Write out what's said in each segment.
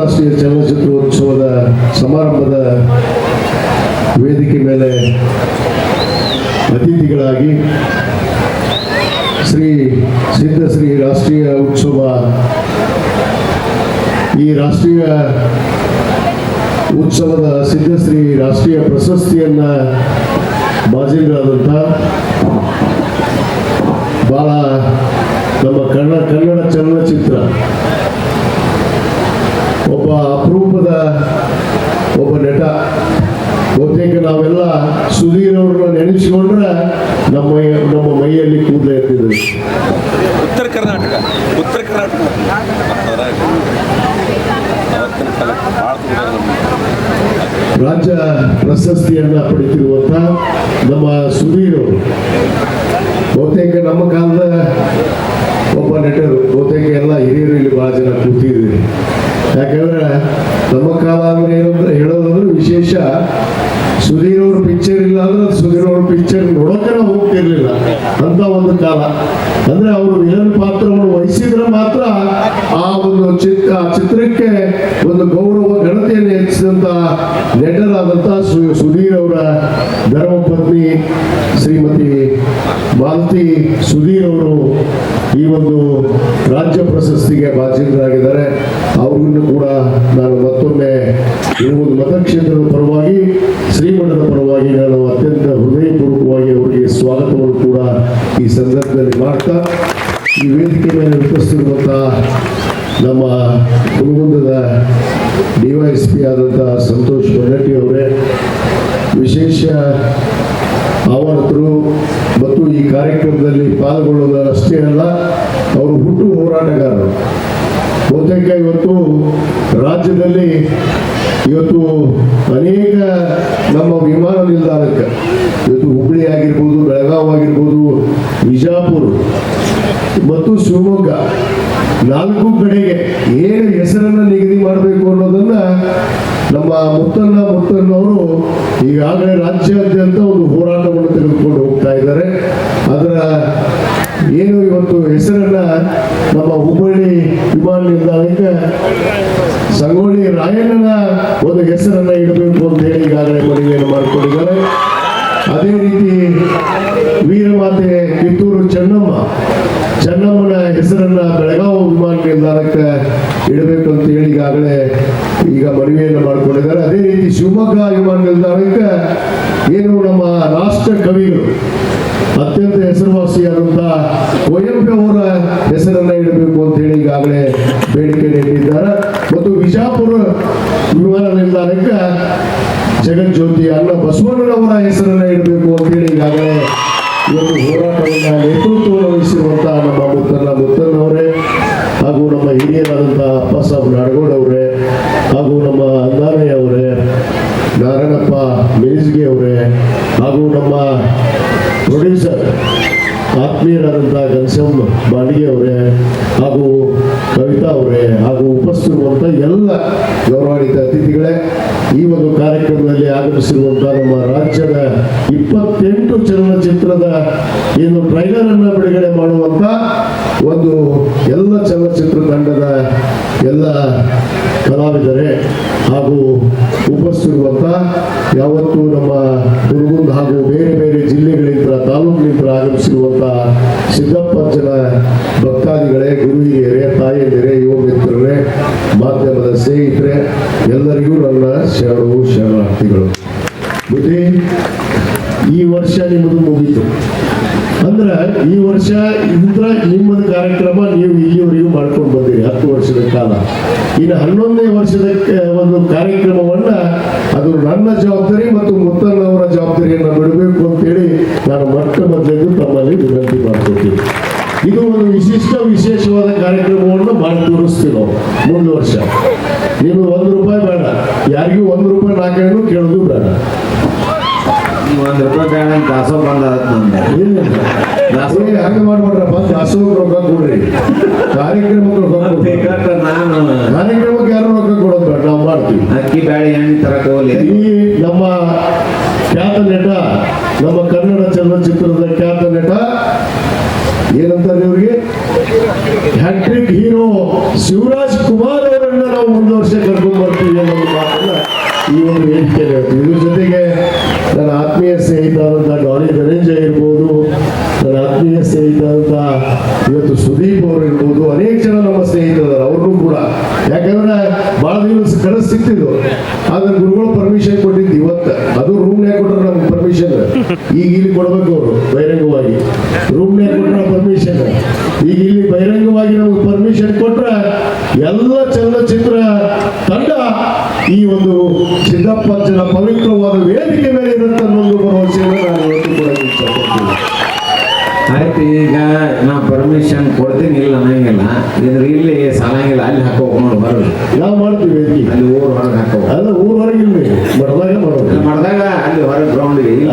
ಅಂತಾರಾಷ್ಟ್ರೀಯ ಚಲನಚಿತ್ರೋತ್ಸವದ ಸಮಾರಂಭದ ವೇದಿಕೆ ಮೇಲೆ ಅತಿಥಿಗಳಾಗಿ ಶ್ರೀ ಸಿದ್ಧಶ್ರೀ ರಾಷ್ಟ್ರೀಯ ಉತ್ಸವ, ಈ ರಾಷ್ಟ್ರೀಯ ಉತ್ಸವದ ಸಿದ್ಧಶ್ರೀ ರಾಷ್ಟ್ರೀಯ ಪ್ರಶಸ್ತಿಯನ್ನ ಬಾಜಿಗಳಾದಂಥ ಭಾಳ ನಮ್ಮ ಕನ್ನಡ ಕನ್ನಡ ಚಲನಚಿತ್ರ ಅಪರೂಪದ ಒಬ್ಬ ನಟ. ಬಹುತೇಕ ನಾವೆಲ್ಲ ಸುಧೀರ್ ಅವ್ರನ್ನ ನೆನೆಸಿಕೊಂಡ್ರೆ ನಮ್ಮ ನಮ್ಮ ಮೈಯಲ್ಲಿ ಕೂದಲೇ ಇರ್ತಿದ್ರು ಉತ್ತರ ಕರ್ನಾಟಕ ಉತ್ತರ ಕರ್ನಾಟಕ. ರಾಜ್ಯ ಪ್ರಶಸ್ತಿಯನ್ನ ಪಡಿತಿರುವಂತ ನಮ್ಮ ಸುಧೀರ್ ಅವರು. ಬಹುತೇಕ ನಮ್ಮ ಕಾಲದ ಒಬ್ಬ ನಟರು ಬಹುತೇಕ ಎಲ್ಲ ಹಿರಿಯರು ಇಲ್ಲಿ ಬಹಳ ಜನ ಕೂತಿದ್ರಿ ಯಾಕಂದ್ರೆ ನಮ್ಮ ಕಾಲ ಅಂದ್ರೆ ಏನಂದ್ರೆ ಹೇಳೋದಂದ್ರೆ ವಿಶೇಷ, ಸುಧೀರ್ ಅವ್ರ ಪಿಕ್ಚರ್ ಇಲ್ಲ ಅಂದ್ರೆ ಸುಧೀರ್ ಅವ್ರ ಪಿಕ್ಚರ್ ನೋಡೋಕೆ ಹೋಗ್ತಿರ್ಲಿಲ್ಲ ಅಂತ ಒಂದು ಕಾಲ. ಅಂದ್ರೆ ಅವರು ವಿಲನ್ ಪಾತ್ರವನ್ನು ವಹಿಸಿದ್ರೆ ಮಾತ್ರ ಆ ಒಂದು ಚಿತ್ರ ಚಿತ್ರಕ್ಕೆ ಒಂದು ಗೌರವ, ಘನತೆಯನ್ನು ಹೆಚ್ಚಿಸಿದಂತ ಆದಂತ ಸುಧೀರ್ ಅವರ ಧರ್ಮಪತ್ನಿ ಶ್ರೀಮತಿ ಮಾಲತಿ ಸುಧೀರ್ ಅವರು ಈ ಒಂದು ರಾಜ್ಯ ಪ್ರಶಸ್ತಿಗೆ ಬಾಧಿತರಾಗಿದ್ದಾರೆ ಅವರನ್ನು ಕೂಡ ನಾನು ಮತ್ತೊಮ್ಮೆ ಈ ಒಂದು ಮತಕ್ಷೇತ್ರದ ಪರವಾಗಿ, ಶ್ರೀಮಠದ ಪರವಾಗಿ ನಾನು ಅತ್ಯಂತ ಹೃದಯಪೂರ್ವಕವಾಗಿ ಅವರಿಗೆ ಸ್ವಾಗತವನ್ನು ಕೂಡ ಈ ಸಂದರ್ಭದಲ್ಲಿ ಮಾಡ್ತಾ, ಈ ವೇದಿಕೆ ಮೇಲೆ ಉಪಸ್ಥಿತಿರುವಂಥ ನಮ್ಮ ಕುಲಗುಂದದ ಡಿ ಸಂತೋಷ್ ಬನ್ನಟ್ಟಿ ಅವರೇ ವಿಶೇಷ ಆವರ್ತರು ಮತ್ತು ಈ ಕಾರ್ಯಕ್ರಮದಲ್ಲಿ ಪಾಲ್ಗೊಳ್ಳುವುದರಷ್ಟೇ ಅಲ್ಲ, ಅವರು ಹುಟ್ಟು ಹೋರಾಟಗಾರರು. ಬಹುತೇಕ ಇವತ್ತು ರಾಜ್ಯದಲ್ಲಿ ಇವತ್ತು ಅನೇಕ ನಮ್ಮ ವಿಮಾನ ನಿಲ್ದಾಣಕ್ಕೆ, ಇವತ್ತು ಹುಬ್ಬಳ್ಳಿ ಆಗಿರ್ಬೋದು, ಬೆಳಗಾವಿ ಆಗಿರ್ಬೋದು ವಿಜಾಪುರ ಮತ್ತು ಶಿವಮೊಗ್ಗ ನಾಲ್ಕು ಕಡೆಗೆ ಏನು ಹೆಸರನ್ನು ನಿಗದಿ ಮಾಡಬೇಕು ಅನ್ನೋದನ್ನ ನಮ್ಮ ಮುತ್ತಣ್ಣ ಮುತ್ತಣ್ಣವರು ಈಗಾಗಲೇ ರಾಜ್ಯಾದ್ಯಂತ ಒಂದು ಹೋರಾಟವನ್ನು ತೆಗೆದುಕೊಂಡು ಹೋಗ್ತಾ ಇದ್ದಾರೆ. ಅದರ ಏನು ಇವತ್ತು ಹೆಸರನ್ನ ನಮ್ಮ ಹುಬ್ಬಳ್ಳಿ ವಿಮಾನ ನಿಲ್ದಾಣಕ್ಕೆ ಸಂಗೊಳ್ಳಿ ರಾಯಣ್ಣನ ಒಂದು ಹೆಸರನ್ನ ಇಡಬೇಕು ಅಂತ ಹೇಳಿ ಈಗಾಗಲೇ ಮನವಿಯನ್ನು ಮಾಡಿಕೊಂಡಿದ್ದಾರೆ. ಅದೇ ರೀತಿ ವೀರಮಾತೆ ಕಿತ್ತೂರು ಚೆನ್ನಮ್ಮ, ಚೆನ್ನಮ್ಮನ ಹೆಸರನ್ನ ಬೆಳಗಾವಿ ವಿಮಾನ ನಿಲ್ದಾಣಕ್ಕೆ ಇಡಬೇಕು ಅಂತ ಹೇಳಿ ಈಗಾಗಲೇ ಈಗ ಅದೇ ರೀತಿ ಶಿವಮೊಗ್ಗ ವಿಮಾನ ನಿಲ್ದಾಣಕ್ಕೆ ಏನು ನಮ್ಮ ರಾಷ್ಟ್ರ ಕವಿಗಳು, ಅತ್ಯಂತ ಹೆಸರುವಾಸಿಯಾದಂಥ ಕುವೆಂಪು ಅವರ ಹೆಸರನ್ನ ಇಡಬೇಕು ಅಂತ ಹೇಳಿ ಈಗಾಗಲೇ ಬೇಡಿಕೆ ನೀಡಿದ್ದಾರೆ. ಮತ್ತು ವಿಜಾಪುರ ವಿಮಾನ ನಿಲ್ದಾಣಕ್ಕೆ ಜಗಜ್ಯೋತಿ ಅಲ್ಲ ಬಸವಣ್ಣನವರ ಹೆಸರನ್ನ ಇಡಬೇಕು ಅಂತ ಹೇಳಿ ಈಗಾಗಲೇ ಇವತ್ತು ಹೋರಾಟವನ್ನು ನೇತೃತ್ವ ವಹಿಸಿರುವಂತಹ ನಮ್ಮ ಮುತ್ತನ್ನ ಮುತ್ತನ್ನವರೇ ಹಾಗೂ ನಮ್ಮ ಹಿರಿಯರಾದಂತಹ ಅಪ್ಪಸಾಬ್ ನಾಡಗೌಡ ಅವರೇ ಹಾಗೂ ನಮ್ಮ ಅಂದಾನಯ್ಯ ಅವರೇ ನಾರಾಯಣಪ್ಪ ಮೇಜ್ಗೆ ಅವರೇ ಹಾಗೂ ನಮ್ಮ ಪ್ರೊಡ್ಯೂಸರ್ ಆತ್ಮೀಯರಾದಂಥ ಘನಶ್ಯಾಮ್ ಬಾಡಿಗೆ ಅವರೇ ಹಾಗೂ ಉಪಸ್ಥಿತಿರುವಂಥ ಎಲ್ಲ ಗೌರವಾನ್ವಿತ ಅತಿಥಿಗಳೇ, ಈ ಒಂದು ಕಾರ್ಯಕ್ರಮದಲ್ಲಿ ಆಗಮಿಸಿರುವಂತಹ ನಮ್ಮ ರಾಜ್ಯದ ಇಪ್ಪತ್ತೆಂಟು ಚಲನಚಿತ್ರದ ಏನು ಟ್ರೈಲರ್ ಅನ್ನ ಬಿಡುಗಡೆ ಮಾಡುವಂತ ಒಂದು ಎಲ್ಲ ಚಲನಚಿತ್ರ ತಂಡದ ಎಲ್ಲ ಕಲಾವಿದರೇ ಹಾಗೂ ಉಪಸ್ಥಿತಿರುವಂತ ಯಾವತ್ತೂ ನಮ್ಮ ಹುರುಗುಂದ್ ಹಾಗೂ ಬೇರೆ ಬೇರೆ ಜಿಲ್ಲೆಗಳಿಂದ ತಾಲೂಕಿನಿಂದ ಆಗಮಿಸಿರುವಂತಹ ಸಿದ್ದಪ್ಪಜ್ಜನ ಭಕ್ತಾದಿಗಳೇ, ಗುರು ಹಿರಿಯರೇ, ತಾಯಂದಿರೇ, ಯುವ ಮಿತ್ರರೇ ಮಾಧ್ಯಮದ ಸ್ನೇಹಿತರೆ, ಎಲ್ಲರಿಗೂ ನನ್ನ ಶರಣು ಶರಣಾರ್ಥಿಗಳು. ಬುದ್ಧಿ ಈ ವರ್ಷ ನಿಮ್ಮದು ಮುಗೀತು. ಅಂದ್ರೆ ಈ ವರ್ಷ ಇದ್ರ ನಿಮ್ಮದು ಕಾರ್ಯಕ್ರಮ ನೀವು ಇಲ್ಲಿವರೆಗೂ ಮಾಡ್ಕೊಂಡು ಬಂದಿರಿ, ಹತ್ತು ವರ್ಷದ ಕಾಲ. ಇನ್ನು ಹನ್ನೊಂದನೇ ವರ್ಷದ ಒಂದು ಕಾರ್ಯಕ್ರಮವನ್ನ ಅದು ನನ್ನ ಜವಾಬ್ದಾರಿ ಮತ್ತು ಮುತ್ತಣ್ಣವರ ಜವಾಬ್ದಾರಿಯನ್ನು ಬಿಡಬೇಕು ಅಂತೇಳಿ ನಾನು ಮೊಟ್ಟ ಮೊದಲಿದ್ದು ತಮ್ಮಲ್ಲಿ ವಿನಂತಿ ಮಾಡ್ಕೊತೀನಿ ಇದು ಒಂದು ವಿಶಿಷ್ಟ ವಿಶೇಷವಾದ ಕಾರ್ಯಕ್ರಮವನ್ನು ಮಾಡಿ ತೋರಿಸ್ತೀವಿ ನಾವು ಮುಂದೆ ವರ್ಷ. ನೀನು ಒಂದು ರೂಪಾಯಿ ಬೇಡ. ಯಾರಿಗೂ ಒಂದು ರೂಪಾಯಿ ನಾಲ್ಕೈದು ಕೇಳೋದು ಬೇಡ. ಒಂದ್ ರೂಪಾಯಿ ಬೇಡ ಅಂತ ದಾಸೋ ಬಂದ ಹಂಗೆ ಮಾಡ್ಬಿಡ್ರಪ್ಪ ರೊಕ್ಕ ಕೊಡ್ರಿ. ಕಾರ್ಯಕ್ರಮಕ್ಕೆ ರೊಕ್ಕ. ನಾನು. ಕಾರ್ಯಕ್ರಮಕ್ಕೆ ಯಾರು ರೊಕ್ಕ ಕೊಡೋದು ಬೇಡ ನಾವು ಮಾಡ್ತೀವಿ. ಅಕ್ಕಿ ಬ್ಯಾಳಿ ಎಣ್ಣೆ ತರಕ್ ಹೋಗ್ಲಿ. ಈ ನಮ್ಮ ಖ್ಯಾತ ನಟ ನಮ್ಮ ಕನ್ನಡ ಚಲನಚಿತ್ರದ ಖ್ಯಾತ ನಟ ಏನಂತಾರೆ ಇವ್ರಿಗೆ ಹ್ಯಾಟ್ರಿಕ್ ಹೀರೋ ಶಿವರಾಜ್ ಕುಮಾರ್ ಅವರನ್ನ ನಾವು ಒಂದು ವರ್ಷ ಕರ್ಕೊಂಡು ಬರ್ತೀವಿ ಅನ್ನೋ ಮಾತನ್ನ ಈ ಒಂದು ವೇದಿಕೆಯಲ್ಲಿ ಇದ್ರ ಜೊತೆಗೆ ನನ್ನ ಆತ್ಮೀಯ ಸ್ನೇಹಿತರಾದಂಥ ಡಾಲಿ ಧನಂಜಯ ಇರ್ಬೋದು, ನನ್ನ ಆತ್ಮೀಯ ಸ್ನೇಹಿತರಾದಂಥ ಇವತ್ತು ಸುದೀಪ್ ಅವರು ಇರ್ಬೋದು, ಅನೇಕ ಜನ ನಮ್ಮ ಸ್ನೇಹಿತರಿದ್ದಾರೆ, ಅವ್ರನ್ನೂ ಕೂಡ. ಯಾಕಂದ್ರೆ ಬಹಳ ದಿವಸ ಕನಸು ಸಿಕ್ತಿದ್ರು ಆದ್ರೆ ಗುರುಗಳು ಪರ್ಮಿಷನ್ ಕೊಟ್ಟಿದ್ದು ಇವತ್ತು. ಅದು ರೂಮ್ನ್ಯಾಗ ಕೊಟ್ಟರು ನಮ್ಗೆ ಪರ್ಮಿಷನ್ ಈಗ ಇಲ್ಲಿ ಕೊಡ್ಬೇಕು ಅವರು, ಬಹಿರಂಗವಾಗಿ. ರೂಮ್ನ್ಯಾಗ ಕೊಟ್ರೆ ಪರ್ಮಿಷನ್ ಈಗ ಇಲ್ಲಿ ಬಹಿರಂಗವಾಗಿ ನಮ್ಗೆ ಎಲ್ಲ ಚಲನಚಿತ್ರ ತಂಡ ಈ ಒಂದು ಸಿದ್ದಪ್ಪಜ್ಜನ ಪವಿತ್ರವಾದ ವೇದಿಕೆ ಮೇಲೆ ಇರುತ್ತೆ ಅನ್ನೋದು ಭರವಸೆಯನ್ನು ನಾನು ಇವತ್ತು ಕೂಡ ಇಷ್ಟಪಡ್ತೀನಿ ಆಯ್ತು ಈಗ ನಾ ಪರ್ಮಿಷನ್ ಕೊಡ್ತೀನಿ ಇಲ್ಲ ಅನ್ನಂಗಿಲ್ಲ ಇದ್ರ ಇಲ್ಲಿ ಸಾಲಂಗಿಲ್ಲ ಅಲ್ಲಿ ಹಾಕೋ ನೋಡಿ ಬರೋದು ನಾವು ಮಾಡ್ತೀವಿ ವೇದಿಕೆ. ಅಲ್ಲಿ ಊರು ಹೊರಗೆ ಹಾಕೋ ಅಲ್ಲ ಊರು ಹೊರಗೆ ಇಲ್ಲಿ ಬರ್ದಾಗ ಬರೋದು ಮಾಡಿದಾಗ ಅಲ್ಲಿ ಹೊರಗೆ ಗ್ರೌಂಡ್ ಇಲ್ಲ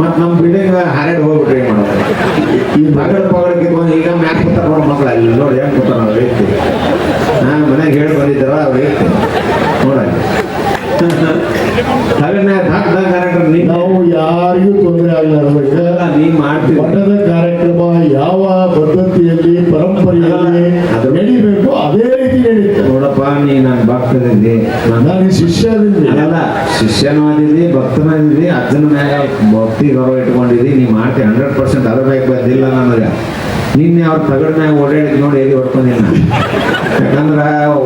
ಮತ್ತೆ ನಮ್ಮ ಬಿಲ್ಡಿಂಗ್ ಹರಡ್ ಹೋಗ್ಬಿಟ್ರಿ ಮಾಡೋದು? ಈ ಮಗಳ ಪಗಳ ಕಿತ್ಕೊಂಡು ಈಗ ಮ್ಯಾಕ್ ಕೂತಾರ ನೋಡಿ ಮಕ್ಳು ಅಲ್ಲಿ ನೋಡಿ ಹೆಂಗೆ ಕೂತಾರ ನಾವು ವ್ಯಕ್ತಿ ಹೇಳಿ ಬಂದಿದ್ದಾರ? ಅವ್ರ ನಾವು ಯಾರಿಗೂ ತೊಂದರೆ ಆಗಲಾರ್ದಂಗ ನೀ ಮಾಡ್ತೀವಿ. ಮಠದ ಕಾರ್ಯಕ್ರಮ ಯಾವ ಪದ್ಧತಿಯಲ್ಲಿ ಪರಂಪರೆಯಲ್ಲಿ ನಡೀಬೇಕು ಅದೇ ರೀತಿ ನಡೀತ ನೋಡಪ್ಪ ನೀ ನಾನು ಭಕ್ತನಿದ್ದೆ ನಾನು ಶಿಷ್ಯನಿದ್ದೆ ಶಿಷ್ಯ. ಅಲ್ಲ ಶಿಷ್ಯನೂ ಆದಿದ್ದಿ ಭಕ್ತನೂ ಆದಿದ್ದಿ ಅಜ್ಜನ ಮ್ಯಾಗ ಭಕ್ತಿ ಗೌರವ ಇಟ್ಕೊಂಡಿದ್ದಿ ನೀ ಮಾಡ್ತಿ ಹಂಡ್ರೆಡ್ ಪರ್ಸೆಂಟ್ ಅದರ ಬೇಕು ಬಂದಿಲ್ಲ ನನಗೆ. ನಿನ್ನೆ ಅವ್ರ ತಗಡ್ನ ಓಡಾಡಿದ್ ನೋಡಿ ಎಲ್ಲಿ ಹೊಡ್ಕೊಂಡಿಲ್ಲ ಯಾಕಂದ್ರ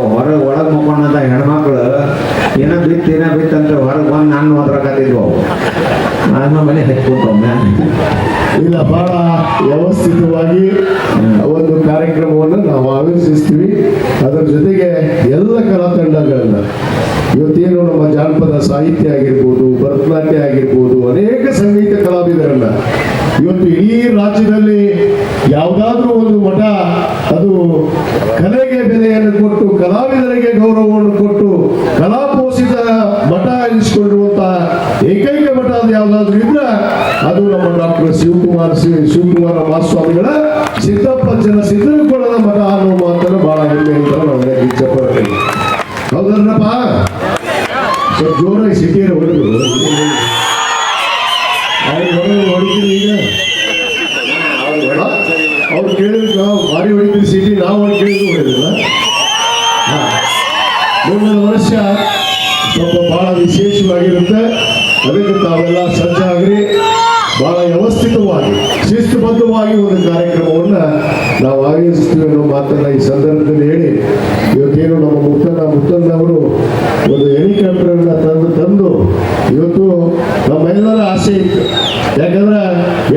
ಹೊರ ಒಳಗ್ ಮುಕ್ಕೊಂಡಂತ ಹೆಣ್ಮಕ್ಳು ಏನೋ ಬಿತ್ತು ಏನೋ ಬಿತ್ತು ಅಂತ ಹೊರಗೆ ಬಂದು ನಾನು ಹೋದ್ರಕತ್ತಿದ್ವು ಅವು. ನಾನು ಮನೆ ಹಚ್ಕೊಂಡೊಮ್ಮೆ ಇಲ್ಲ ಬಹಳ ವ್ಯವಸ್ಥಿತವಾಗಿ ಒಂದು ಕಾರ್ಯಕ್ರಮವನ್ನು ನಾವು ಆಯೋಜಿಸ್ತೀವಿ. ಅದರ ಜೊತೆಗೆ ಎಲ್ಲ ಕಲಾ ತಂಡಗಳನ್ನ ಇವತ್ತೇನು ನಮ್ಮ ಜಾನಪದ ಸಾಹಿತ್ಯ ಆಗಿರ್ಬೋದು ಭರತನಾಟ್ಯ ಆಗಿರ್ಬೋದು ಅನೇಕ ಸಂಗೀತ ಕಲಾವಿದರನ್ನ ಇವತ್ತು ಇಡೀ ರಾಜ್ಯದಲ್ಲಿ ಯಾವುದಾದ್ರೂ ಒಂದು ಮಠ, ಅದು ಕಲೆಗೆ ಬೆಲೆಯನ್ನು ಕೊಟ್ಟು, ಕಲಾವಿದರಿಗೆ ಗೌರವವನ್ನು ಕೊಟ್ಟು, ಕಲಾಪೋಷಿತ ಮಠ ಎನಿಸಿಕೊಂಡಿರುವಂತಹ ಏಕೈಕ ಮಠ ಅದು ಯಾವುದಾದ್ರೂ ಇದ್ರೆ, ಅದು ನಮ್ಮ ಡಾಕ್ಟರ್ ಶಿವಕುಮಾರ್ ಶಿವಕುಮಾರ ಮಹಾಸ್ವಾಮಿಗಳ ಸಿದ್ದಪ್ಪಜ್ಜನ ಸಿದ್ದನಕೊಳ್ಳದ ಮಠ ಅನ್ನೋ ಮಾತನ್ನು ಬಹಳ ಹೆಮ್ಮೆ ಅಂತ ನಾವು ಇಚ್ಛೆ ಹೌದಲ್ಲಪ್ಪ ಸ್ವಲ್ಪ ಜೋರಾಗಿ ಸಿಟಿಯಲ್ಲಿ ಹೊಡೆದು ವಿಶೇಷವಾಗಿರುತ್ತೆ ಅದಕ್ಕೆ ತಾವೆಲ್ಲ ಸಜ್ಜಾಗ್ರಿ. ಬಹಳ ವ್ಯವಸ್ಥಿತವಾಗಿ, ಶಿಸ್ತುಬದ್ಧವಾಗಿ ಒಂದು ಕಾರ್ಯಕ್ರಮವನ್ನ ನಾವು ಆಯೋಜಿಸ್ತೀವಿ ಅನ್ನೋ ಮಾತನ್ನ ಈ ಸಂದರ್ಭದಲ್ಲಿ ಹೇಳಿ, ಇವತ್ತೇನು ನಮ್ಮ ಮುತ್ತಣ್ಣ ಮುತ್ತಣ್ಣವರು ಒಂದು ಹೆಲಿಕಾಪ್ಟರ್ನ ತಂದು ತಂದು ಇವತ್ತು ನಮ್ಮೆಲ್ಲರ ಆಸೆ ಇತ್ತು. ಯಾಕಂದ್ರೆ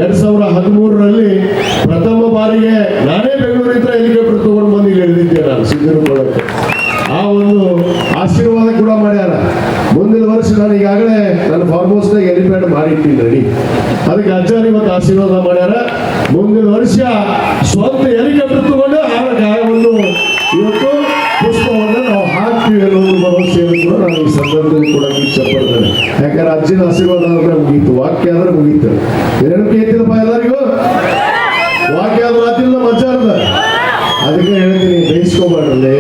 ಎರಡ್ ಸಾವಿರ ಹದಿಮೂರರಲ್ಲಿ ಪ್ರಥಮ ಬಾರಿಗೆ ನಾನೇ ಬೆಂಗಳೂರಿಂದ ಹೆಲಿಕಾಪ್ಟರ್ ತಗೊಂಡು ಬಂದು ಇಲ್ಲಿ ಇಳಿದಿದ್ದೆ ನಾನು ಸಿದ್ದನಕೊಳ್ಳಕ್ಕೆ ಆ ಒಂದು ಆಶೀರ್ವಾದ ಕೂಡ ಮಾಡ್ಯಾರ ಮುಂದಿನ ವರ್ಷ ನಾನು ಈಗಾಗಲೇ ನನ್ನ ಫಾರ್ಮ್ ಹೌಸ್ನಾಗ ಎಲಿಪ್ಯಾಡ್ ಮಾಡಿಟ್ಟಿನಿ ರೆಡಿ ಅದಕ್ಕೆ ಅಜ್ಜಾರಿ ಇವತ್ತು ಆಶೀರ್ವಾದ ಮಾಡ್ಯಾರ. ಮುಂದಿನ ವರ್ಷ ಸ್ವಂತ ಹೆಲಿಕಾಪ್ಟರ್ ತಗೊಂಡು ಆ ಗಾಯವನ್ನು ಇವತ್ತು ಪುಷ್ಪವನ್ನು ನಾವು ಹಾಕ್ತೀವಿ ಅನ್ನೋದು ಭರವಸೆಯನ್ನು ಕೂಡ ನಾನು ಈ ಸಂದರ್ಭದಲ್ಲಿ ಕೂಡ ಇಚ್ಛಪಡ್ತೇನೆ. ಯಾಕಂದ್ರೆ ಅಜ್ಜಿನ ಆಶೀರ್ವಾದ ಅಂದ್ರೆ ಮುಗೀತು ವಾಕ್ಯ ಅಂದ್ರೆ ಮುಗೀತು. ಏನು ಕೇಳ್ತಿಲ್ಲಪ್ಪ ಎಲ್ಲರಿಗೂ? ವಾಕ್ಯ ಆದ್ರೆ ಮಾತಿಲ್ಲ ಮಜ್ಜಾರದ ಅದಕ್ಕೆ ಹೇಳ್ತೀನಿ ಬೈಸ್ಕೋಬಾರ್ದಲ್ಲಿ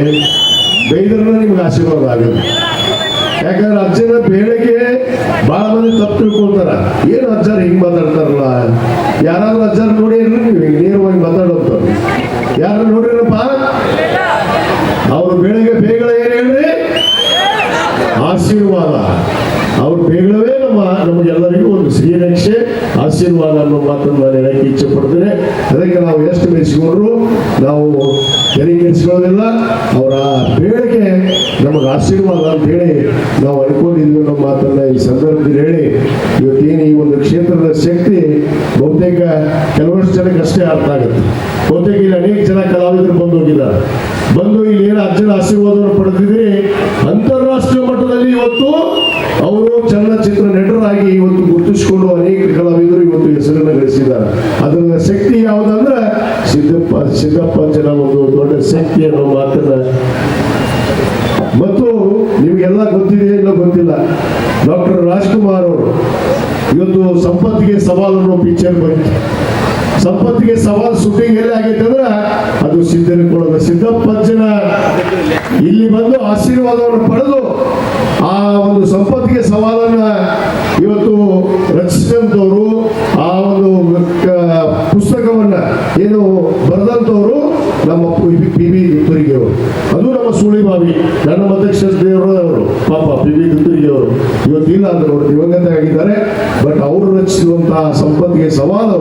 ಬೈದ್ರೂ ನಿಮ್ಗೆ ಆಶೀರ್ವಾದ ಆಗುತ್ತೆ. ಯಾಕಂದ್ರೆ ಅಜ್ಜನ ಬೇಳೆಗೆ ಬಹಳ ಮಂದಿ ತಪ್ಪು ತಿಳ್ಕೊಳ್ತಾರ ಏನು ಅಜ್ಜಾರ ಹಿಂಗ್ ಮಾತಾಡ್ತಾರಲ್ಲ? ಯಾರಾದ್ರೂ ಅಜ್ಜಾರ ನೋಡಿ ನೀವು ನೇರವಾಗಿ ಮಾತಾಡೋದು. ಯಾರು ನೋಡಿರಪ್ಪ? ಅವ್ರ ಬೆಳೆಗೆ ಬೇಗಳ ಏನ್ ಹೇಳ್ರಿ? ಆಶೀರ್ವಾದ. ಅವ್ರ ಬೇಗಳವೇ ನಮ್ಮ, ನಮಗೆಲ್ಲರಿಗೂ ಶ್ರೀರಕ್ಷೆ ಆಶೀರ್ವಾದ ಅನ್ನೋ ಮಾತನ್ನು ನಾನು ಹೇಳಕ್ಕೆ ಇಚ್ಛೆ ಪಡ್ತೇನೆ ಅದಕ್ಕೆ ನಾವು ಎಷ್ಟು ಮೆಚ್ಚಿಕೊಂಡ್ರು ನಾವು ತೆರಿಗೆಡಿಸ್ಕೊಳ್ಳೋದಿಲ್ಲ ಅವರ ಬೇಡಿಕೆ ನಮಗೆ ಆಶೀರ್ವಾದ ಅಂತ ಹೇಳಿ ನಾವು ಅನ್ಕೊಂಡಿದ್ವಿ ಅನ್ನೋ ಮಾತನ್ನ ಈ ಸಂದರ್ಭದಲ್ಲಿ ಹೇಳಿ. ಇವತ್ತೇನು ಈ ಒಂದು ಕ್ಷೇತ್ರದ ಶಕ್ತಿ ಬಹುತೇಕ ಕೆಲವಷ್ಟು ಜನಕ್ಕೆ ಅಷ್ಟೇ ಅರ್ಥ ಆಗುತ್ತೆ. ಬಹುತೇಕ ಇಲ್ಲಿ ಅನೇಕ ಜನ ಕಲಾವಿದರು ಬಂದು ಹೋಗಿದ್ದಾರೆ. ಬಂದು ಇಲ್ಲಿ ಏನು ಅಜ್ಜನ ಆಶೀರ್ವಾದವನ್ನು ಪಡೆದಿದ್ರೆ ಅಂತಾರಾಷ್ಟ್ರೀಯ ಮಟ್ಟದಲ್ಲಿ ಇವತ್ತು ಅವರು ಚಲನಚಿತ್ರ ನಟರಾಗಿ ಇವತ್ತು ಗುರುತಿಸಿಕೊಂಡು ಅನೇಕ ಕಲಾವಿದರು ಇವತ್ತು ಹೆಸರನ್ನು ಗಳಿಸಿದ್ದಾರೆ. ಅದರ ಶಕ್ತಿ ಯಾವುದಂದ್ರೆ ಸಿದ್ದಪ್ಪ ಸಿದ್ದಪ್ಪಂಚನ ಒಂದು ದೊಡ್ಡ ಶಕ್ತಿ ಅನ್ನೋ ಮಾತನ್ನ. ಮತ್ತು ನಿಮಗೆಲ್ಲ ಗೊತ್ತಿದೆ ಇಲ್ಲ ಗೊತ್ತಿಲ್ಲ. ಡಾಕ್ಟರ್ ರಾಜ್ಕುಮಾರ್ ಅವರು ಇವತ್ತು ಸಂಪತ್ತಿಗೆ ಸವಾಲು ಅನ್ನೋ ಪಿಕ್ಚರ್ ಬಂತು. ಸಂಪತ್ತಿಗೆ ಸವಾಲ್ ಶೂಟಿಂಗ್ ಎಲ್ಲಿ ಆಗೈತೆ ಅಂದ್ರೆ ಅದು ಸಿದ್ದನಕೊಳ್ಳದ ಸಿದ್ದಪ್ಪಜ್ಜನ ಇಲ್ಲಿ ಬಂದು ಆಶೀರ್ವಾದವನ್ನು ಪಡೆದು ಆ ಒಂದು ಸಂಪತ್ತಿಗೆ ಸವಾಲನ್ನ ಇವತ್ತು ಏನು ಬರೆದಂಥವರು ನಮ್ಮ ಪಿ ವಿ ದುತ್ತುರಿಗೆ ಅವರು ಅದು ನಮ್ಮ ಸುಳಿಬಾವಿ ನನ್ನ ಮಧ್ಯಕ್ಷ ದೇವರವರು ಪಾಪ ಪಿ ಬಿ ದುತ್ತುರಿಗೆ ಅವರು ಇವತ್ತಿಲ್ಲ ಅಂದ್ರೆ ಅವರು ದಿವಂಗತ ಆಗಿದ್ದಾರೆ. ಬಟ್ ಅವರು ರಚಿಸಿರುವಂತಹ ಸಂಪತ್ತಿಗೆ ಸವಾಲು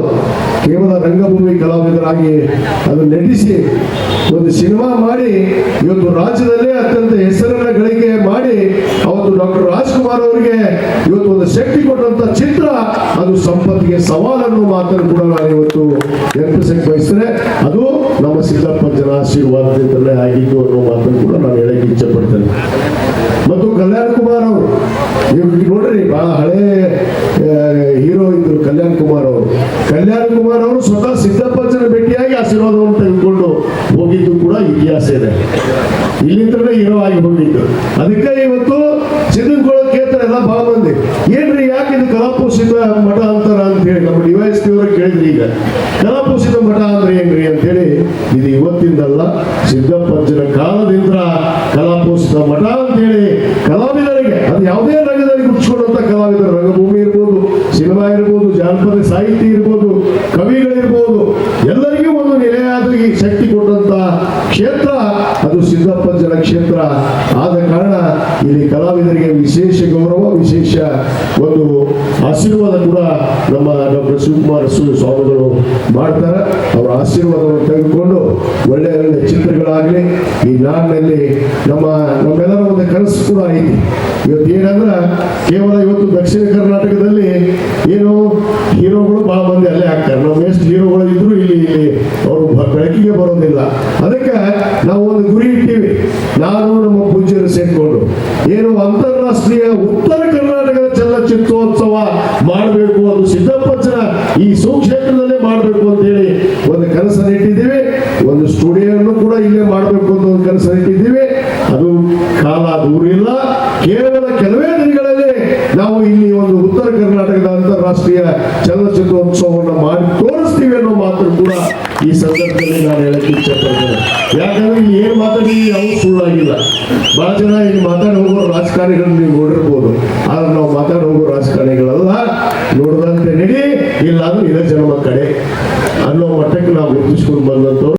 ಕೇವಲ ರಂಗಭೂಮಿ ಕಲಾವಿದರಾಗಿ ಅದು ನಟಿಸಿ ಒಂದು ಸಿನಿಮಾ ಮಾಡಿ, ಇವತ್ತು ರಾಜ್ಯದಲ್ಲೇ ಅತ್ಯಂತ ಹೆಸರನ್ನ ಗಳಿಕೆ ಮಾಡಿ, ಅವತ್ತು ಡಾಕ್ಟರ್ ರಾಜ್ಕುಮಾರ್ ಅವರಿಗೆ ಅದು ಸಂಪತ್ತಿಗೆ ಸವಾಲನ್ನು ಮಾತನ್ನು ಕೂಡ ನಾನು ಇವತ್ತು ನೆನಪಿಸಕ್ಕೆ ಬಯಸ್ತೇನೆ. ಅದು ನಮ್ಮ ಸಿದ್ದಪ್ಪ ಜನ ಆಶೀರ್ವಾದದಿಂದಲೇ ಆಗಿದ್ದು ಅನ್ನೋ ಮಾತನ್ನು ಕೂಡ ನಾನು ಹೇಳಕ್ಕೆ ಇಚ್ಛೆ ಪಡ್ತೇನೆ ಮತ್ತು ಕಲ್ಯಾಣ್ ಕುಮಾರ್ ಅವರು, ನೀವು ನೋಡ್ರಿ, ಬಹಳ ಹಳೆ ಹೀರೋ ಇದ್ರು ಕಲ್ಯಾಣ್ ಕುಮಾರ್ ಅವರು. ಕಲ್ಯಾಣ್ ಕುಮಾರ್ ಅವರು ಸ್ವತಃ ಸಿದ್ದಪ್ಪಜ್ಜನ ಭೇಟಿಯಾಗಿ ಆಶೀರ್ವಾದವನ್ನು ತೆಗೆದುಕೊಂಡು ಹೋಗಿದ್ದು ಕೂಡ ಇತಿಹಾಸ ಇದೆ. ಇಲ್ಲಿಂದಲೇ ಹೀರೋ ಆಗಿ ಹೋಗಿದ್ದು. ಅದಕ್ಕೆ ಇವತ್ತು ಕ್ಷೇತ್ರ ಎಲ್ಲ ಬಹಳ ಮಂದಿ ಏನ್ರಿ ಯಾಕೆ ಇದು ಕಲಾಪೋಷಿತ ಮಠ ಅಂತಾರ ಅಂತ ಹೇಳಿ ನಮ್ಮ ಡಿವೈಸ್ ಅವರು ಕೇಳಿದ್ರಿ ಈಗ. ಕಲಾಪೋಷಿತ ಮಠ ಅಂದ್ರೆ ಏನ್ರಿ ಅಂತ ಹೇಳಿ, ಇದು ಇವತ್ತಿಂದಲ್ಲ ಸಿದ್ದಪ್ಪಜ್ಜನ ಕಾಲದಿಂದ ಕಲಾಪೋಷಿತ ಮಠ ಅಂತ ಹೇಳಿ ಕಲಾವಿದರಿಗೆ ಅದು ಯಾವುದೇ ರಂಗದಲ್ಲಿ ಗುರುತಿಸಿಕೊಂಡಂತ ಕಲಾವಿದರು ರಂಗಭೂಮಿ ಇರ್ಬೋದು ಸಿನಿಮಾ ಇರ್ಬೋದು ಜಾನಪದ ಸಾಹಿತ್ಯ ಇರ್ಬೋದು ಕವಿಗಳಿರ್ಬೋದು ಎಲ್ಲರಿಗೂ ಒಂದು ನೆಲೆಯಾದ ಈ ಶಕ್ತಿ ಕೊಟ್ಟಂತ ಕ್ಷೇತ್ರ ಅದು ಸಿದ್ದಪ್ಪಜ್ಜನ ಕ್ಷೇತ್ರ ಆದ ಕಾರಣ ಇಲ್ಲಿ ಕಲಾವಿದರಿಗೆ ವಿಶೇಷ ಗೌರವ ವಿಶೇಷ ಒಂದು ಆಶೀರ್ವಾದ ಕೂಡ ನಮ್ಮ ಡಾಕ್ಟರ್ ಶಿವಕುಮಾರ ಸ್ವಾಮಿಗಳು ಮಾಡ್ತಾರೆ, ಅವರ ಆಶೀರ್ವಾದವನ್ನು ತೆಗೆದುಕೊಂಡು ಒಳ್ಳೆಯ ಒಳ್ಳೆಯ ಚಿತ್ರಗಳಾಗಲಿ, ಈ ನಾಡಿನಲ್ಲಿ ನಮ್ಮ, ನಮ್ಮೆಲ್ಲರ ಒಂದು ಕನಸು ಕೂಡ ಐತಿ. ಇವತ್ತು ಏನಂದ್ರೆ, ಕೇವಲ ಇವತ್ತು ದಕ್ಷಿಣ ಕರ್ನಾಟಕದಲ್ಲಿ ಏನು ಹೀರೋಗಳು ಭಾಳ ಮಂದಿ ಅಲ್ಲೇ ಆಗ್ತಾರೆ. ನಮ್ಮ ಎಷ್ಟು ಹೀರೋಗಳು ಇದ್ರು ಇಲ್ಲಿ ಇಲ್ಲಿ ಅವರು ಬೆಳಕಿಗೆ ಬರೋದಿಲ್ಲ. ಅದಕ್ಕೆ ನಾವು ಒಂದು ಗುರಿ ಇಟ್ಟಿವಿ. ನಾನು ನಮ್ಮ ಪೂಜ್ಯರು ಸೇರ್ಕೊಂಡು. ಏನು ಅಂತಾರಾಷ್ಟ್ರೀಯ ಉತ್ತರ ಕರ್ನಾಟಕದ ಚಲನಚಿತ್ರೋತ್ಸವ ಮಾಡಬೇಕು ಈ ಸುಕ್ಷೇತ್ರದಲ್ಲೇ ಮಾಡಬೇಕು ಅಂತ ಹೇಳಿ ಒಂದು ಕನಸನ್ನು ಇಟ್ಟಿದ್ದೀವಿ, ಒಂದು ಸ್ಟುಡಿಯೋನು ಕೂಡ ಇಲ್ಲೇ ಮಾಡಬೇಕು ಅಂತ ಒಂದು ಕನಸನ್ನು ಇಟ್ಟಿದ್ದೀವಿ. ಅದು ಕಾಲ ದೂರ ಇಲ್ಲ. ಕೇವಲ ಕೆಲವೇ ದಿನಗಳಲ್ಲಿ ನಾವು ಇಲ್ಲಿ ಒಂದು ಉತ್ತರ ಕರ್ನಾಟಕದ ಅಂತಾರಾಷ್ಟ್ರೀಯ ಚಲನಚಿತ್ರೋತ್ಸವವನ್ನು ಮಾಡಿ ತೋರಿಸ್ತೀವಿ ಅನ್ನೋ ಮಾತು ಕೂಡ ಈ ಸಂದರ್ಭದಲ್ಲಿ ನಾನು ಹೇಳಕ್ಕೆ ಇಚ್ಛಪಡ್ತೇನೆ ಯಾಕಂದ್ರೆ ಇಲ್ಲಿ ಏನು ಮಾತಾಡಿ ಯಾವ ಸುಳ್ಳಾಗಿಲ್ಲ ಬಹಳ ಜನ ಇಲ್ಲಿ ಮಾತಾಡಿ ಹೋಗೋ ರಾಜಕಾರಣಿಗಳನ್ನ ನೀವು ನೋಡಿರ್ಬೋದು. ನೋಡದಂತೆ ನಡಿ